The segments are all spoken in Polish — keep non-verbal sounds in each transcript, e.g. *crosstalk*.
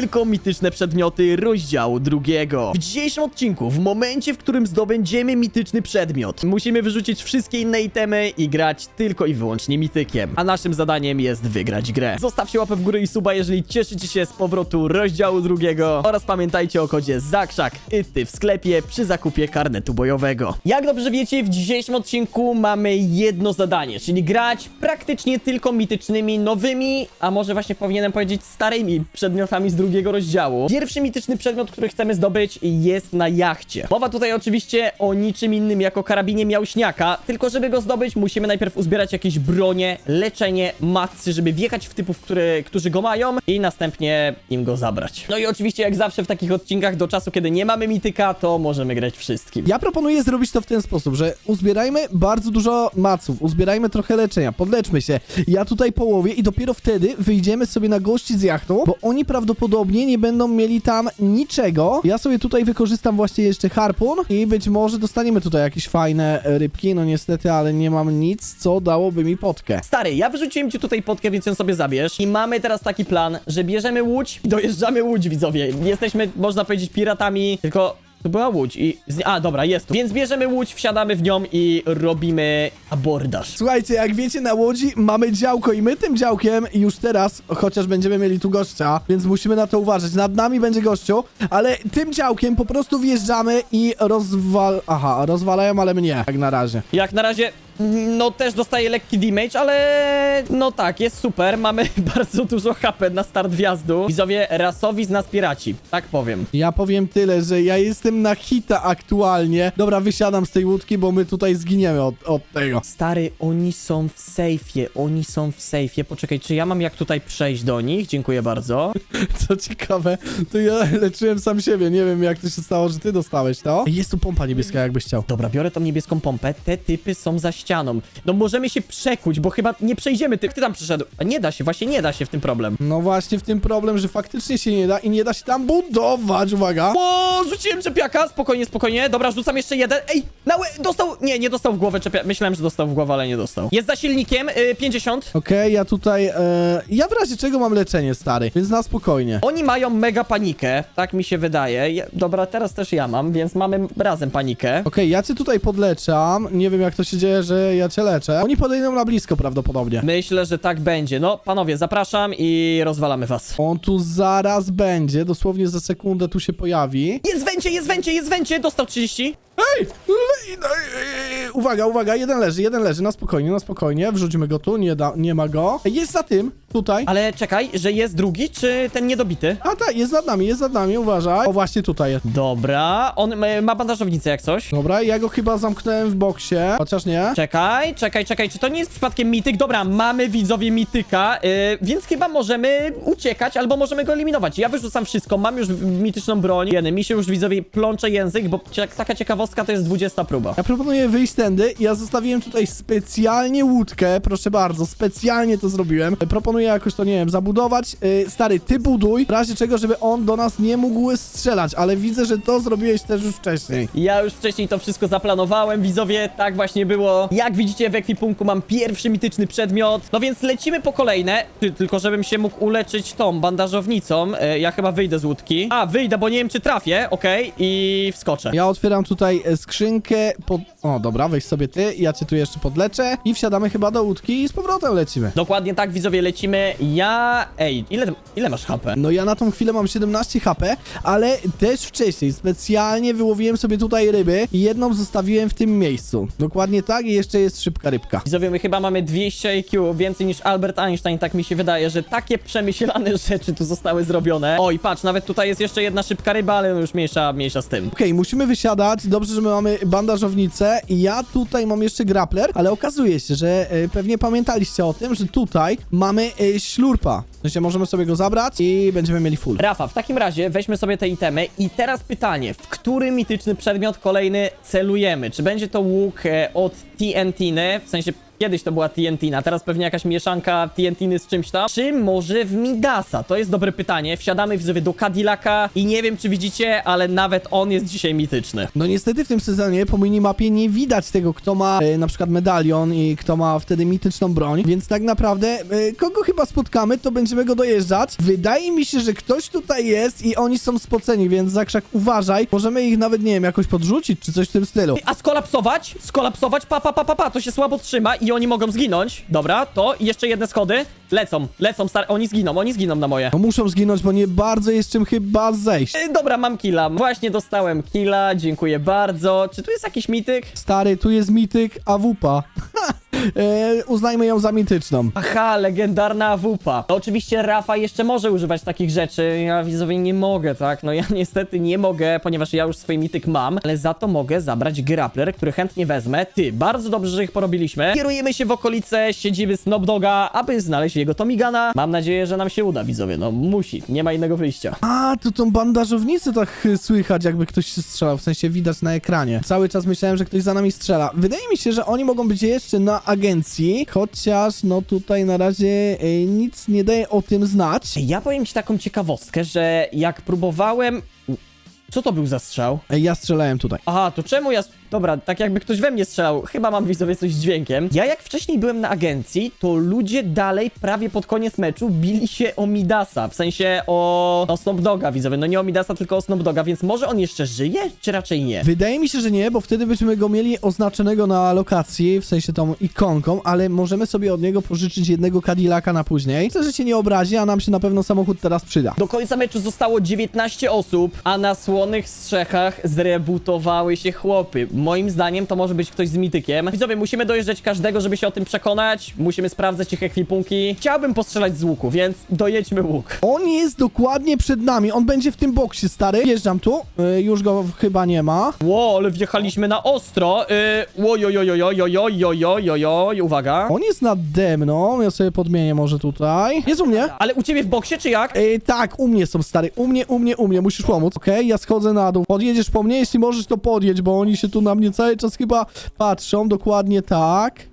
tylko mityczne przedmioty rozdziału drugiego. W dzisiejszym odcinku, w momencie, w którym zdobędziemy mityczny przedmiot, musimy wyrzucić wszystkie inne itemy i grać tylko i wyłącznie mitykiem. A naszym zadaniem jest wygrać grę. Zostawcie łapę w górę i suba, jeżeli cieszycie się z powrotu rozdziału drugiego oraz pamiętajcie o kodzie ZAKRZAK ty w sklepie przy zakupie karnetu bojowego. Jak dobrze wiecie, w dzisiejszym odcinku mamy jedno zadanie, czyli grać praktycznie tylko mitycznymi, nowymi, a może właśnie powinienem powiedzieć starymi przedmiotami z drugiego rozdziału. Pierwszy mityczny przedmiot, który chcemy zdobyć jest na jachcie. Mowa tutaj oczywiście o niczym innym jako karabinie miałśniaka, tylko żeby go zdobyć musimy najpierw uzbierać jakieś bronie, leczenie, macy, żeby wjechać w typów, które, którzy go mają i następnie im go zabrać. No i oczywiście jak zawsze w takich odcinkach do czasu, kiedy nie mamy mityka, to możemy grać wszystkim. Ja proponuję zrobić to w ten sposób, że uzbierajmy bardzo dużo maców, uzbierajmy trochę leczenia, podleczmy się. Ja tutaj połowię i dopiero wtedy wyjdziemy sobie na gości z jachtą, bo oni prawdopodobnie nie będą mieli tam niczego. Ja sobie tutaj wykorzystam właśnie jeszcze harpun i być może dostaniemy tutaj jakieś fajne rybki. No niestety, ale nie mam nic, co dałoby mi potkę. Stary, ja wyrzuciłem ci tutaj potkę, więc ją sobie zabierz. I mamy teraz taki plan, że bierzemy łódź, dojeżdżamy łódź, widzowie. Jesteśmy, można powiedzieć, piratami, tylko to była łódź i... z- A, dobra, jest tu. Więc bierzemy łódź, wsiadamy w nią i robimy abordaż. Słuchajcie, jak wiecie, na Łodzi mamy działko i my tym działkiem już teraz, chociaż będziemy mieli tu gościa, więc musimy na to uważać. Nad nami będzie gościu, ale tym działkiem po prostu wjeżdżamy i rozwal... Aha, rozwalają, ale mnie, jak na razie. Jak na razie, no też dostaje lekki damage, ale no tak, jest super. *laughs* Mamy bardzo dużo HP na start wjazdu. Widzowie, rasowi z nas piraci, tak powiem. Ja powiem tyle, że ja jestem na hita aktualnie. Dobra, wysiadam z tej łódki, bo my tutaj zginiemy od, od tego. Stary, oni są w sejfie, oni są w sejfie. Poczekaj, czy ja mam jak tutaj przejść do nich? Dziękuję bardzo. *laughs* Co ciekawe, to ja *laughs* leczyłem sam siebie. Nie wiem, jak to się stało, że ty dostałeś to. Jest tu pompa niebieska, jakbyś chciał. Dobra, biorę tą niebieską pompę. Te typy są za ścianą. No możemy się przekuć, bo chyba nie przejdziemy. Ty, ty tam przyszedł. A nie da się, właśnie nie da się w tym problem. No właśnie w tym problem, że faktycznie się nie da i nie da się tam budować, uwaga. O, rzuciłem czepiaka, spokojnie, spokojnie. Dobra, rzucam jeszcze jeden. Ej, na łe... dostał. Nie, nie dostał w głowę czepiaka. Myślałem, że dostał w głowę, ale nie dostał. Jest za silnikiem, y, 50. Okej, ja tutaj, e, ja w razie czego mam leczenie, stary, więc na spokojnie. Oni mają mega panikę, tak mi się wydaje. Ja, dobra, teraz też ja mam, więc mamy razem panikę. Okej, ja cię tutaj podleczam, nie wiem jak to się dzieje, że ja cię leczę. Oni podejdą na blisko prawdopodobnie. Myślę, że tak będzie. No, panowie, zapraszam i rozwalamy was. On tu zaraz będzie, dosłownie za sekundę tu się pojawi. Jest węcie, jest węcie, jest węcie! Dostał 30. Ej! No, Uwaga, uwaga, jeden leży, jeden leży, na spokojnie, na spokojnie, wrzućmy go tu, nie, da, nie ma go. Jest za tym, tutaj. Ale czekaj, że jest drugi, czy ten niedobity? A tak, jest nad nami, jest nad nami, uważaj. O, właśnie tutaj jest. Dobra, on e, ma bandażownicę jak coś. Dobra, ja go chyba zamknąłem w boksie, chociaż nie. Czekaj, czekaj, czekaj, czy to nie jest przypadkiem mityk? Dobra, mamy widzowie mityka, yy, więc chyba możemy uciekać albo możemy go eliminować. Ja wyrzucam wszystko, mam już mityczną broń. Jeden, mi się już widzowie plącze język, bo taka ciekawostka to jest 20 próba. Ja proponuję wyjść tędy. Ja zostawiłem tutaj specjalnie łódkę. Proszę bardzo, specjalnie to zrobiłem. Proponuję jakoś to, nie wiem, zabudować. Yy, stary, ty buduj, w razie czego, żeby on do nas nie mógł strzelać, ale widzę, że to zrobiłeś też już wcześniej. Ja już wcześniej to wszystko zaplanowałem, widzowie, tak właśnie było. Jak widzicie w ekwipunku mam pierwszy mityczny przedmiot, no więc lecimy po kolejne, Ty, tylko żebym się mógł uleczyć tą bandażownicą, e, ja chyba wyjdę z łódki. A, wyjdę, bo nie wiem czy trafię, okej, i wskoczę. Ja otwieram tutaj e, skrzynkę pod... O, dobra, weź sobie ty, ja cię tu jeszcze podleczę i wsiadamy chyba do łódki i z powrotem lecimy. Dokładnie tak, widzowie, lecimy. Ja... Ej, ile, ile masz HP? No ja na tą chwilę mam 17 HP, ale też wcześniej specjalnie wyłowiłem sobie tutaj ryby i jedną zostawiłem w tym miejscu. Dokładnie tak i jeszcze jest szybka rybka. Widzowie, my chyba mamy 200 IQ, więcej niż Albert Einstein, tak mi się wydaje, że takie przemyślane *laughs* rzeczy tu zostały zrobione. Oj, patrz, nawet tutaj jest jeszcze jedna szybka ryba, ale już mniejsza, mniejsza z tym. Okej, musimy wysiadać. Dobrze, że my mamy bandażownicę. I ja tutaj mam jeszcze grappler, ale okazuje się, że e, pewnie pamiętaliście o tym, że tutaj mamy e, ślurpa. W sensie możemy sobie go zabrać i będziemy mieli full. Rafa, w takim razie weźmy sobie te itemy i teraz pytanie, w który mityczny przedmiot kolejny celujemy? Czy będzie to łuk e, od TNT, w sensie Kiedyś to była TNT, teraz pewnie jakaś mieszanka TNT z czymś tam. Czy może w Midasa? To jest dobre pytanie. Wsiadamy widzowie do Cadillaca i nie wiem, czy widzicie, ale nawet on jest dzisiaj mityczny. No niestety w tym sezonie po minimapie nie widać tego, kto ma e, na przykład medalion i kto ma wtedy mityczną broń, więc tak naprawdę e, kogo chyba spotkamy, to będziemy go dojeżdżać. Wydaje mi się, że ktoś tutaj jest i oni są spoceni, więc Zakrzak uważaj. Możemy ich nawet, nie wiem, jakoś podrzucić czy coś w tym stylu. A skolapsować? Skolapsować? Pa, pa, pa, pa, pa, to się słabo trzyma i oni mogą zginąć. Dobra, to i jeszcze jedne schody. Lecą, lecą, star... oni zginą, oni zginą na moje. No muszą zginąć, bo nie bardzo jest czym chyba zejść. E, Dobra, mam killa. Właśnie dostałem killa, dziękuję bardzo. Czy tu jest jakiś mityk? Stary, tu jest mityk AWP. *laughs* e, uznajmy ją za mityczną. Aha, legendarna AWP. No oczywiście Rafa jeszcze może używać takich rzeczy, ja widzowie nie mogę, tak? No ja *laughs* niestety nie mogę, ponieważ ja już swój mityk mam, ale za to mogę zabrać grappler, który chętnie wezmę. Ty, bardzo dobrze, że ich porobiliśmy. Kierujemy się w okolice siedziby Snopdoga, aby znaleźć jego Tomigana. Mam nadzieję, że nam się uda, widzowie, no musi, nie ma innego wyjścia. A, tu tą bandażownicę tak y, słychać, jakby ktoś się strzelał, w sensie widać na ekranie. Cały czas myślałem, że ktoś za nami strzela. Wydaje mi się, że oni mogą być jeszcze na agencji, chociaż no tutaj na razie y, nic nie daje o tym znać. Ja powiem ci taką ciekawostkę, że jak próbowałem... Co to był za strzał? Ej, ja strzelałem tutaj. Aha, to czemu ja... Dobra, tak jakby ktoś we mnie strzelał. Chyba mam widzowie coś z dźwiękiem. Ja jak wcześniej byłem na agencji, to ludzie dalej prawie pod koniec meczu bili się o Midasa. W sensie o, o Snoop Doga, widzowie. No nie o Midasa, tylko o Snoop Doga, więc może on jeszcze żyje, czy raczej nie? Wydaje mi się, że nie, bo wtedy byśmy go mieli oznaczonego na lokacji, w sensie tą ikonką, ale możemy sobie od niego pożyczyć jednego Cadillaca na później. Chcę, że się nie obrazi, a nam się na pewno samochód teraz przyda. Do końca meczu zostało 19 osób, a na słonych strzechach zrebootowały się chłopy. Moim zdaniem to może być ktoś z mitykiem. Widzowie, musimy dojeżdżać każdego, żeby się o tym przekonać. Musimy sprawdzać ich ekwipunki. Chciałbym postrzelać z łuku, więc dojedźmy łuk. On jest dokładnie przed nami, on będzie w tym boksie, stary. Wjeżdżam tu, y, już go chyba nie ma. Ło, ale wjechaliśmy na ostro. Yy, ojojojojojojojojojojoj, uwaga. On jest nade mną, ja sobie podmienię może tutaj. Jest u mnie. Ale u ciebie w boksie, czy jak? Tak, u mnie są, stary, u mnie, u mnie, u mnie, musisz pomóc. Okej, ja schodzę na dół. Podjedziesz po mnie, jeśli możesz, to podjedź, bo oni się tu na mnie cały czas chyba patrzą, dokładnie tak.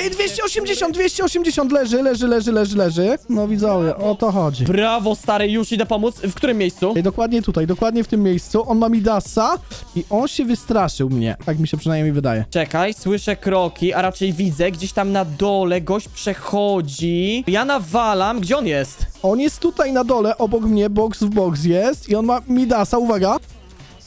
Ej, 280, 280, leży, leży, leży, leży, leży. No widzowie, o to chodzi. Brawo, stary, już idę pomóc. W którym miejscu? Ej, dokładnie tutaj, dokładnie w tym miejscu. On ma Midasa i on się wystraszył mnie. Tak mi się przynajmniej wydaje. Czekaj, słyszę kroki, a raczej widzę, gdzieś tam na dole gość przechodzi. Ja nawalam, gdzie on jest? On jest tutaj na dole, obok mnie, box w box jest i on ma Midasa, uwaga.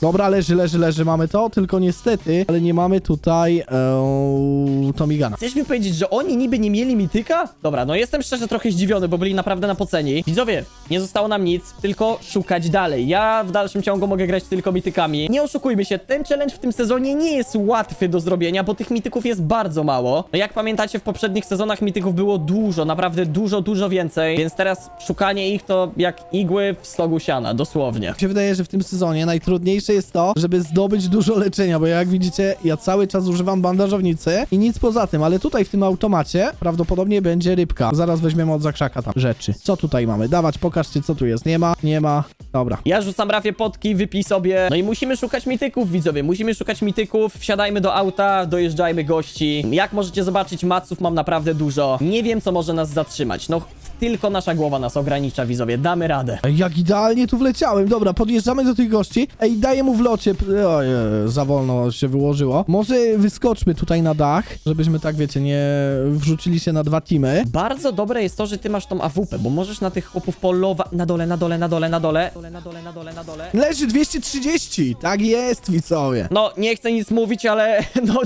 Dobra, leży, leży, leży, mamy to, tylko niestety, ale nie mamy tutaj e, Tomigana. Chcesz mi powiedzieć, że oni niby nie mieli mityka? Dobra, no jestem szczerze trochę zdziwiony, bo byli naprawdę na poceni. Widzowie, nie zostało nam nic, tylko szukać dalej. Ja w dalszym ciągu mogę grać tylko mitykami. Nie oszukujmy się, ten challenge w tym sezonie nie jest łatwy do zrobienia, bo tych mityków jest bardzo mało. No jak pamiętacie, w poprzednich sezonach mityków było dużo, naprawdę dużo, dużo więcej, więc teraz szukanie ich to jak igły w stogu siana, dosłownie. Mi się wydaje, że w tym sezonie najtrudniejsze jest to, żeby zdobyć dużo leczenia, bo jak widzicie, ja cały czas używam bandażownicy i nic poza tym, ale tutaj w tym automacie prawdopodobnie będzie rybka. Zaraz weźmiemy od zakrzaka tam rzeczy. Co tutaj mamy? Dawać, pokażcie co tu jest. Nie ma, nie ma. Dobra. Ja rzucam Rafie potki, wypij sobie. No i musimy szukać mityków, widzowie. Musimy szukać mityków. Wsiadajmy do auta, dojeżdżajmy gości. Jak możecie zobaczyć, maców mam naprawdę dużo. Nie wiem, co może nas zatrzymać. No, tylko nasza głowa nas ogranicza, widzowie. Damy radę. Ej, Jak idealnie tu wleciałem. Dobra, podjeżdżamy do tych gości. Ej, daję mu w locie. Oj, za wolno się wyłożyło. Może wyskoczmy tutaj na dach, żebyśmy tak, wiecie, nie wrzucili się na dwa teamy. Bardzo dobre jest to, że ty masz tą AWP, bo możesz na tych chłopów polować. Na dole, na dole, na dole, na dole. Na dole, na dole, na dole. Leży 230. Tak jest, widzowie. No, nie chcę nic mówić, ale *laughs* no,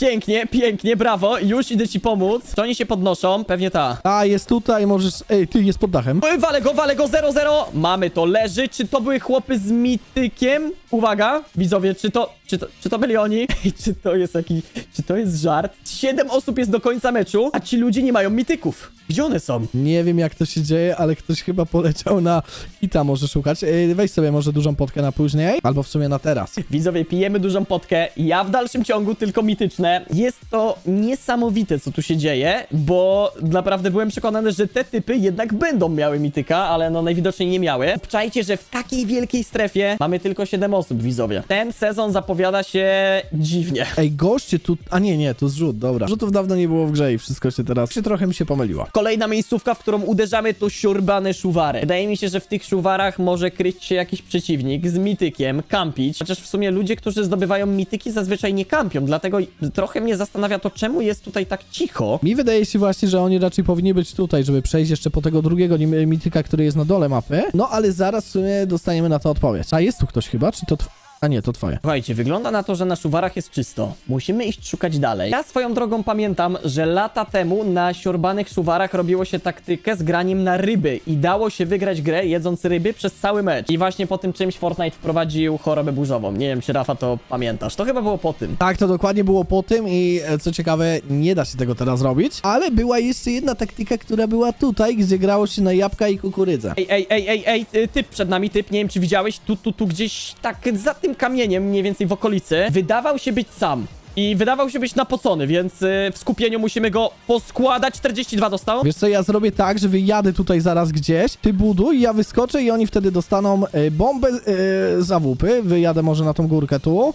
pięknie, pięknie, brawo. Już idę ci pomóc. Czy oni się podnoszą? Pewnie ta. A, jest tutaj, możesz... Ej, ty, jest pod dachem. Oj, Walę go, walę go, 0-0! Mamy to, leży. Czy to były chłopy z mitykiem? Uwaga, widzowie, czy to, czy to, czy to byli oni? *laughs* Ej, czy to jest jakiś, czy to jest żart? Siedem osób jest do końca meczu, a ci ludzie nie mają mityków. Gdzie one są? Nie wiem, jak to się dzieje, ale ktoś chyba poleciał na hita może szukać. Ej, weź sobie może dużą potkę na później, albo w sumie na teraz. Widzowie, pijemy dużą potkę, ja w dalszym ciągu tylko mityczne. Jest to niesamowite, co tu się dzieje, bo naprawdę byłem przekonany, że te typy typy jednak będą miały mityka, ale no najwidoczniej nie miały. Obczajcie, że w takiej wielkiej strefie mamy tylko 7 osób, widzowie. Ten sezon zapowiada się dziwnie. Ej, goście tu... A nie, nie, to zrzut, dobra. Rzutów dawno nie było w grze i wszystko się teraz... się trochę mi się pomyliła. Kolejna miejscówka, w którą uderzamy, to siorbane szuwary. Wydaje mi się, że w tych szuwarach może kryć się jakiś przeciwnik z mitykiem, kampić. Chociaż w sumie ludzie, którzy zdobywają mityki, zazwyczaj nie kampią. Dlatego trochę mnie zastanawia to, czemu jest tutaj tak cicho. Mi wydaje się właśnie, że oni raczej powinni być tutaj, żeby przejść jeszcze po tego drugiego nim- mityka, który jest na dole mapy. No, ale zaraz w sumie dostaniemy na to odpowiedź. A jest tu ktoś chyba, czy to... Tw- A nie, to twoje. Słuchajcie, wygląda na to, że na szuwarach jest czysto. Musimy iść szukać dalej. Ja swoją drogą pamiętam, że lata temu na siorbanych szuwarach robiło się taktykę z graniem na ryby i dało się wygrać grę jedząc ryby przez cały mecz. I właśnie po tym czymś Fortnite wprowadził chorobę burzową. Nie wiem, czy Rafa to pamiętasz. To chyba było po tym. Tak, to dokładnie było po tym i e, co ciekawe, nie da się tego teraz robić, ale była jeszcze jedna taktyka, która była tutaj, gdzie grało się na jabłka i kukurydzę. Ej, ej, ej, ej, ej, ty- typ przed nami, typ, nie wiem czy widziałeś, tu, tu, tu gdzieś tak za tym kamieniem, mniej więcej w okolicy, wydawał się być sam. I wydawał się być napocony, więc y, w skupieniu musimy go poskładać. 42 dostał. Wiesz co, ja zrobię tak, że wyjadę tutaj zaraz gdzieś, ty buduj, ja wyskoczę i oni wtedy dostaną e, bombę e, za wupy. Wyjadę może na tą górkę tu.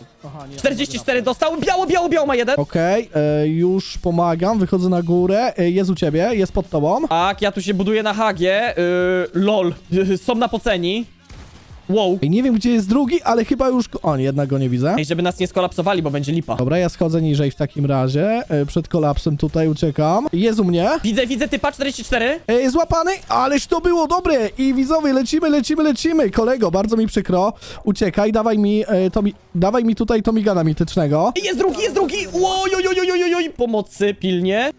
44 dostał, biało, biało, biało ma jeden. Okej, e, już pomagam, wychodzę na górę, e, jest u ciebie, jest pod tobą. Tak, ja tu się buduję na hagie. Lol, *laughs* są napoceni. Wow. I nie wiem, gdzie jest drugi, ale chyba już... go- O, nie, jednak go nie widzę. Ej, żeby nas nie skolapsowali, bo będzie lipa. Dobra, ja schodzę niżej w takim razie. E, przed kolapsem tutaj uciekam. Jest u mnie. Widzę, widzę typa 44. E, złapany, ależ to było dobre! I widzowie, lecimy, lecimy, lecimy! Kolego, bardzo mi przykro. Uciekaj, dawaj mi, e, to mi dawaj mi tutaj tomigana mitycznego. Jest drugi, jest drugi. Oj, oj, oj, oj, oj, oj, pomocy, pilnie.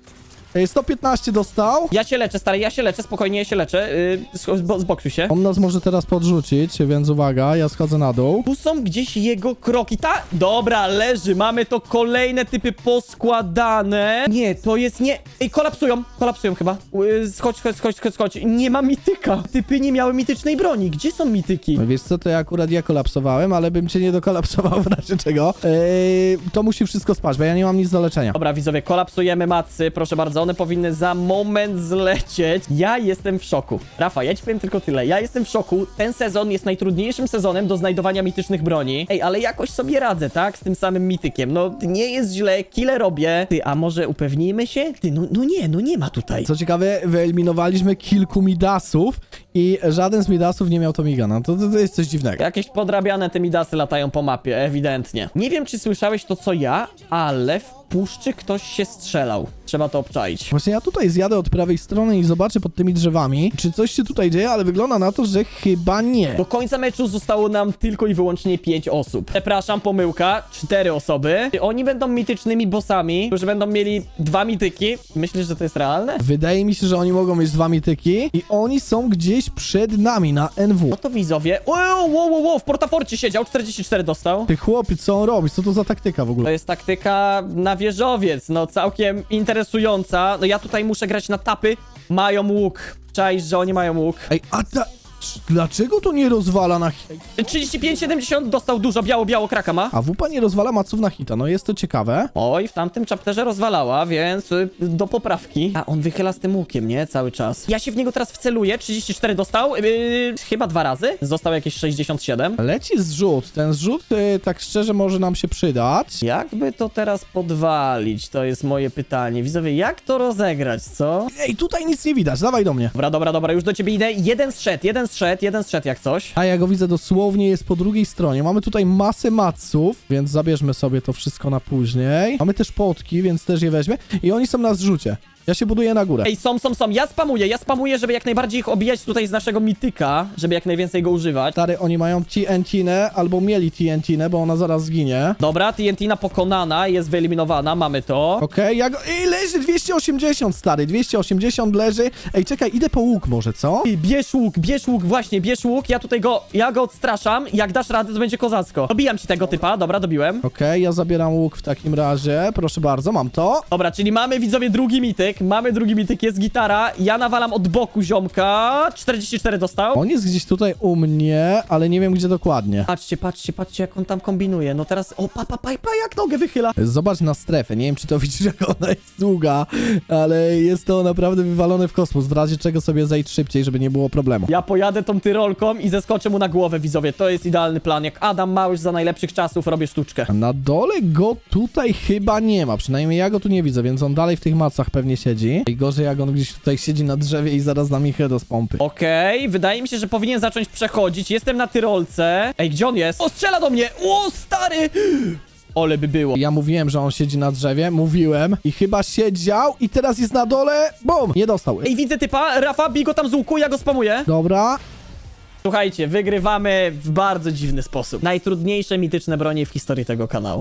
E, 115 dostał. Ja się leczę, stary, ja się leczę, spokojnie, ja się leczę. Yy, z, zboksuj się. On nas może teraz podrzucić, więc uwaga, ja schodzę na dół. Tu są gdzieś jego kroki. Ta... Dobra, leży. Mamy to kolejne typy poskładane. Nie, to jest nie... Ej, kolapsują. Kolapsują chyba. Yy, Schodź, schodź, schodź, schodź, schodź. Nie ma mityka. Typy nie miały mitycznej broni. Gdzie są mityki? Wiesz co, to ja akurat ja kolapsowałem, ale bym cię nie dokolapsował *laughs* w razie czego. To musi wszystko spać, bo ja nie mam nic do leczenia. Dobra, widzowie, kolapsujemy macy, proszę bardzo, one powinny za moment zlecieć. Ja jestem w szoku. Rafa, ja ci powiem tylko tyle. Ja jestem w szoku. Ten sezon jest najtrudniejszym sezonem do znajdowania mitycznych broni. Ej, ale jakoś sobie radzę, tak? Z tym samym mitykiem. No, nie jest źle, kile robię. Ty, a może upewnijmy się? Ty, no, no nie, no nie ma tutaj. Co ciekawe, wyeliminowaliśmy kilku midasów i żaden z midasów nie miał tomigana. To, to, to jest coś dziwnego. Jakieś podrabiane te midasy latają po mapie, ewidentnie. Nie wiem, czy słyszałeś to, co ja, ale w puszczy ktoś się strzelał. Trzeba to obczaić. Właśnie ja tutaj zjadę od prawej strony i zobaczę pod tymi drzewami, czy coś się tutaj dzieje, ale wygląda na to, że chyba nie. Do końca meczu zostało nam tylko i wyłącznie 5 osób. Przepraszam, pomyłka, 4 osoby. Oni będą mitycznymi bossami, którzy będą mieli dwa mityki. Myślisz, że to jest realne? Wydaje mi się, że oni mogą mieć dwa mityki i oni są gdzieś przed nami na NW. No to widzowie. Wow, wow, wow, w portaforcie siedział, 44 dostał. Ty chłopie, co on robi? Co to za taktyka w To ogóle? jest taktyka na wieżowiec, no całkiem interesująca. No ja tutaj muszę grać na tapy. Mają łuk. Czaisz, że oni mają łuk. Ej, a ta... Dlaczego to nie rozwala na... hi- 35-70 dostał dużo, biało, biało kraka ma. A wupa nie rozwala maców na hita, no jest to ciekawe. Oj, w tamtym chapterze rozwalała, więc y, do poprawki. A on wychyla z tym łukiem, nie? Cały czas. Ja się w niego teraz wceluję. 34 dostał. Yy, chyba dwa razy. Został jakieś 67. Leci zrzut. Ten zrzut, y, tak szczerze, może nam się przydać. Jakby to teraz podwalić? To jest moje pytanie. Widzowie, jak to rozegrać, co? Ej, tutaj nic nie widać, dawaj do mnie. Dobra, dobra, dobra, już do ciebie idę. Jeden zszedł, jeden zszedł, jeden zszedł jak coś. A ja go widzę dosłownie, jest po drugiej stronie. Mamy tutaj masę maców, więc zabierzmy sobie to wszystko na później. Mamy też potki, więc też je weźmie. I oni są na zrzucie. Ja się buduję na górę. Ej, są, są, są. Ja spamuję, ja spamuję, żeby jak najbardziej ich obijać tutaj z naszego mityka, żeby jak najwięcej go używać. Stary, oni mają TNT-nę, albo mieli TNT-nę, bo ona zaraz zginie. Dobra, TNT pokonana, jest wyeliminowana, mamy to. Okej, ja go... Ej, leży 280, stary, 280 leży. Ej, czekaj, idę po łuk może, co? Ty, Bierz łuk, bierz łuk, właśnie, bierz łuk, ja tutaj go, ja go odstraszam, jak dasz radę, to będzie kozacko. Dobijam ci tego typa, dobra, dobiłem. Okej, ja zabieram łuk w takim razie, proszę bardzo, mam to. Dobra, czyli mamy widzowie drugi mityk, mityk, mamy drugi mityk, jest gitara. Ja nawalam od boku ziomka. 44 dostał. On jest gdzieś tutaj u mnie, ale nie wiem gdzie dokładnie. Patrzcie, patrzcie, patrzcie, jak on tam kombinuje. No teraz, o, pa, pa, pa, pa jak nogę wychyla. Zobacz na strefę, nie wiem czy to *laughs* widzisz jak ona jest długa, ale jest to naprawdę wywalone w kosmos, w razie czego sobie zejdź szybciej, żeby nie było problemu. Ja pojadę tą tyrolką i zeskoczę mu na głowę, widzowie. To jest idealny plan. Jak Adam Małysz za najlepszych czasów robię sztuczkę. Na dole go tutaj chyba nie ma, przynajmniej ja go tu nie widzę, więc on dalej w tych macach pewnie siedzi. I gorzej jak on gdzieś tutaj siedzi na drzewie i zaraz da mi heada z pompy. Okej, wydaje mi się, że powinien zacząć przechodzić. Jestem na tyrolce. Ej, gdzie on jest? O, strzela do mnie! O, stary! Ole by było. Ja mówiłem, że on siedzi na drzewie, mówiłem i chyba siedział i teraz jest na dole, bum, nie dostał. Ej, widzę typa. Rafa, bij go tam z łuku, ja go spamuję. Dobra, Słuchajcie, wygrywamy w bardzo dziwny sposób. Najtrudniejsze mityczne bronie w historii tego kanału.